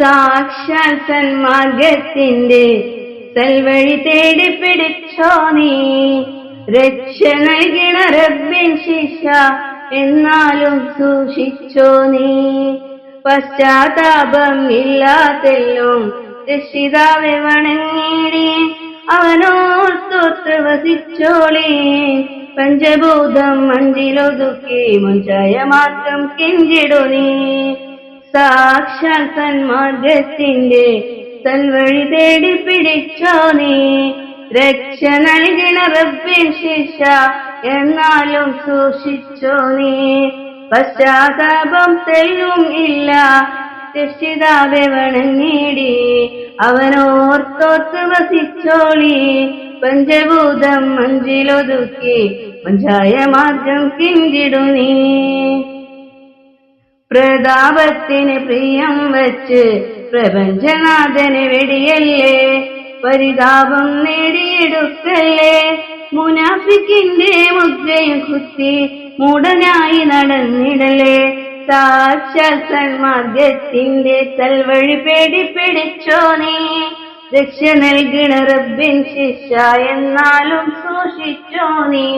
സാക്ഷാൽ സന്മാർഗത്തിന്റെ സൽവഴി തേടി പിടിച്ചോ നീ? രക്ഷ നൽകണ റബ്ബിൻ ശിക്ഷ എന്നാലും സൂക്ഷിച്ചോ നീ? പശ്ചാത്താപം ഇല്ലാത്തെല്ലും രക്ഷിതാവെ വണങ്ങിടി അവനോർത്തോത്ത് വസിച്ചോളി. പഞ്ചഭൂതം മഞ്ചിലൊതുക്കി മുഞ്ചായ മാത്രം കെഞ്ചിടു നീ. സാക്ഷാൽ സന്മാർഗത്തിന്റെ സൽവഴി തേടി പിടിച്ചോ നീ രക്ഷ നൽകണ റബ്ബിൻ ശിക്ഷ എന്നാലും സൂക്ഷിച്ചോ നീ പശ്ചാത്താപം തെല്ലും ഇല്ല രക്ഷിതാവെ വണങ്ങിടി അവനോർത്തോർത്ത് വസിച്ചോളി പഞ്ചഭൂതം മഞ്ചിലൊതുക്കി മഞ്ചായ മാർഗം കിഞ്ചിടു നീ പ്രതാപത്തിന് പ്രിയം വച്ച് പ്രപഞ്ചനാഥന് വെടിയല്ലേ? പരിതാപം നേടിയെടുക്കല്ലേ? മുനാഫിക്കിന്റെ മുദ്രയും കുത്തി മൂടനായി നടന്നിടലേ സാക്ഷാൽ സന്മാർഗത്തിന്റെ സൽവഴി പേടി പിടിച്ചോ നീ? രക്ഷ നൽകണ റബ്ബിൻ ശിക്ഷ എന്നാലും സൂക്ഷിച്ചോ നീ?